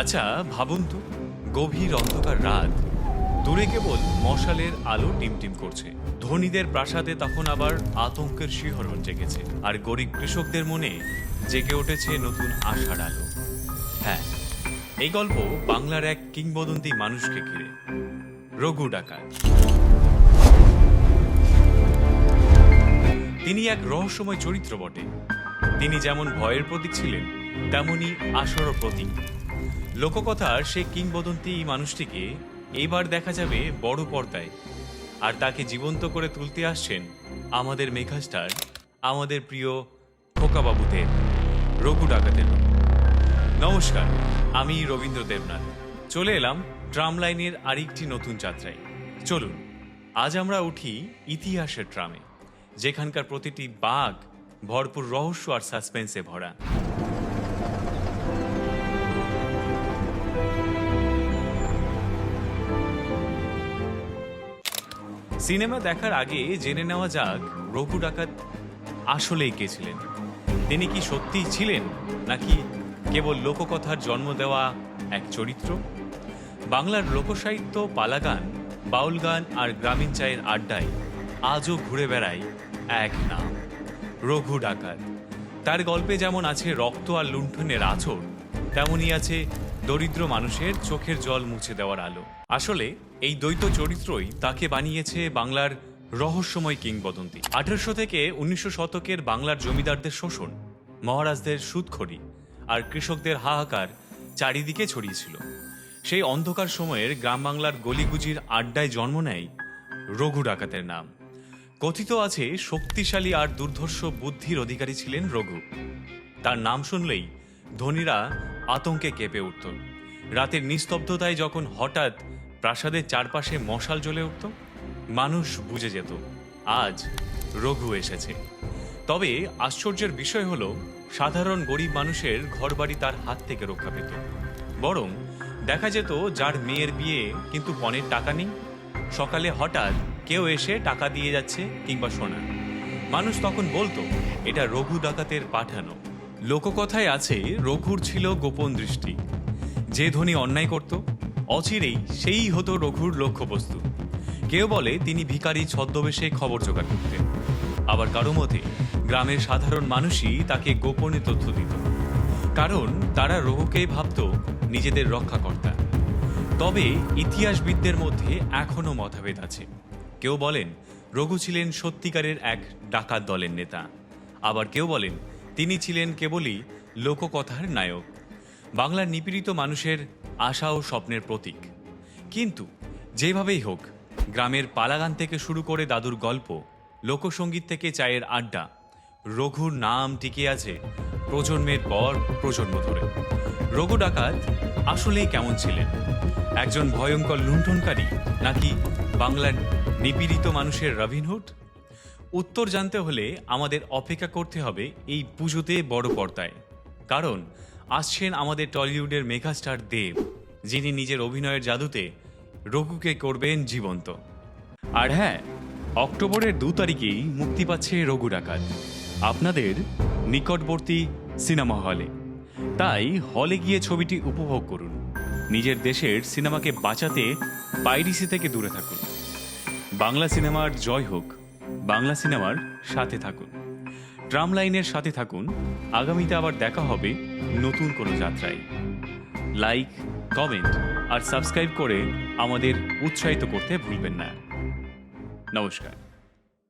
আচ্ছা ভাবুন তো, গভীর অন্ধকার রাত, দূরে কেবল মশালের আলো টিমটিম করছে। ধনীদের প্রাসাদে তখন আবার আতঙ্কের শিহরণ জেগেছে, আর গরিব কৃষকদের মনে জেগে উঠেছে নতুন আশার আলো। হ্যাঁ এই গল্প বাংলার এক কিংবদন্তি মানুষকে ঘিরে। রঘু ডাকাত। তিনি এক রহস্যময় চরিত্র বটে। তিনি যেমন ভয়ের প্রতীক ছিলেন, তেমনি আশারও প্রতীক। লোককথার সে কিংবদন্তি মানুষটিকে এইবার দেখা যাবে বড় পর্দায়। আর তাকে জীবন্ত করে তুলতে আসছেন আমাদের মেঘাস্টার আমাদের প্রিয় খোকাবাবুদের, রঘু ডাকাতের নমস্কার, আমি রবীন্দ্র দেবনাথ। চলে এলাম ট্রাম লাইনের আরেকটি নতুন যাত্রায়। চলুন, আজ আমরা উঠি ইতিহাসের ট্রামে, যেখানকার প্রতিটি বাঘ ভরপুর রহস্য আর সাসপেন্সে ভরা। সিনেমা দেখার আগে জেনে নেওয়া যাক রঘু ডাকাত আসলেই কে ছিলেন। তিনি কি সত্যিই ছিলেন, নাকি কেবল লোককথার জন্ম দেওয়া এক চরিত্র? বাংলার লোকসাহিত্য পালাগান বাউল গান আর গ্রামীণ চায়ের আড্ডায় আজও ঘুরে বেড়ায় এক নাম, রঘু ডাকাত। তার গল্পে যেমন আছে রক্ত আর লুণ্ঠনের আছর, তেমনই আছে দরিদ্র মানুষের চোখের জল মুছে দেওয়ার আলো। আসলে, এই দ্বৈত চরিত্রই তাকে বানিয়েছে বাংলার রহস্যময় কিংবদন্তি। আঠারোশো থেকে উনিশশো শতকের বাংলার জমিদারদের শোষণ, মহারাজদের সুদখড়ি আর কৃষকদের হাহাকার চারিদিকে ছড়িয়েছিল সেই অন্ধকার সময়ের গ্রাম বাংলার গলিগুজির আড্ডায় জন্ম নেয় রঘু ডাকাতের নাম। কথিত আছে, শক্তিশালী আর দুর্ধর্ষ বুদ্ধির অধিকারী ছিলেন রঘু। তার নাম শুনলেই ধনীরা আতঙ্কে কেঁপে উঠত। রাতের নিস্তব্ধতায় যখন হঠাৎ প্রাসাদের চারপাশে মশাল জ্বলে উঠত, মানুষ বুঝে যেত, আজ রঘু এসেছে। তবে আশ্চর্যের বিষয় হলো, সাধারণ গরিব মানুষের ঘরবাড়ি তার হাত থেকে রক্ষা পেত। বরং দেখা যেত যার মেয়ের বিয়ে কিন্তু পণের টাকা নেই। সকালে হঠাৎ কেউ এসে টাকা দিয়ে যাচ্ছে কিংবা সোনা। মানুষ তখন বলতো, এটা রঘু ডাকাতের পাঠানো। লোককথায় আছে, রঘুর ছিল গোপন দৃষ্টি। যে ধনী অন্যায় করত, অচিরেই সেই হতো রঘুর লক্ষ্যবস্তু। কেউ বলে তিনি ভিখারি ছদ্মবেশে খবর জোগাড় করতেন। আবার কারও মতে, গ্রামের সাধারণ মানুষই তাকে গোপনে তথ্য দিত। কারণ তারা রঘুকেই ভাবত, নিজেদের রক্ষাকর্তা। তবে ইতিহাসবিদদের মধ্যে এখনও মতভেদ আছে। কেউ বলেন, রঘু ছিলেন সত্যিকারের এক ডাকাত দলের নেতা। আবার কেউ বলেন তিনি ছিলেন কেবলই লোককথার নায়ক। বাংলার নিপীড়িত মানুষের আশা ও স্বপ্নের প্রতীক। কিন্তু যেভাবেই হোক, গ্রামের পালাগান থেকে শুরু করে দাদুর গল্প, লোকসঙ্গীত থেকে চায়ের আড্ডা, রঘুর নাম টিকে আছে প্রজন্মের পর প্রজন্ম ধরে। রঘু ডাকাত আসলেই কেমন ছিলেন? একজন ভয়ঙ্কর লুণ্ঠনকারী নাকি বাংলার নিপীড়িত মানুষের রবিনহুড উত্তর জানতে হলে আমাদের অপেক্ষা করতে হবে এই পুজোতে বড় পর্দায়। কারণ, আসছেন আমাদের টলিউডের মেগাস্টার দেব, যিনি নিজের অভিনয়ের জাদুতে রঘুকে করবেন জীবন্ত। আর হ্যাঁ অক্টোবরের দু তারিখেই মুক্তি পাচ্ছে রঘু ডাকাত। আপনাদের নিকটবর্তী সিনেমা হলে। তাই হলে গিয়ে ছবিটি উপভোগ করুন। নিজের দেশের সিনেমাকে বাঁচাতে পাইরিসি থেকে দূরে থাকুন। বাংলা সিনেমার জয় হোক। বাংলা সিনেমার সাথে থাকুন। ট্রাম লাইনের সাথে থাকুন। আগামীতে আবার দেখা হবে নতুন কোনো যাত্রায়। লাইক কমেন্ট আর সাবস্ক্রাইব করে আমাদের উৎসাহিত করতে ভুলবেন না। নমস্কার।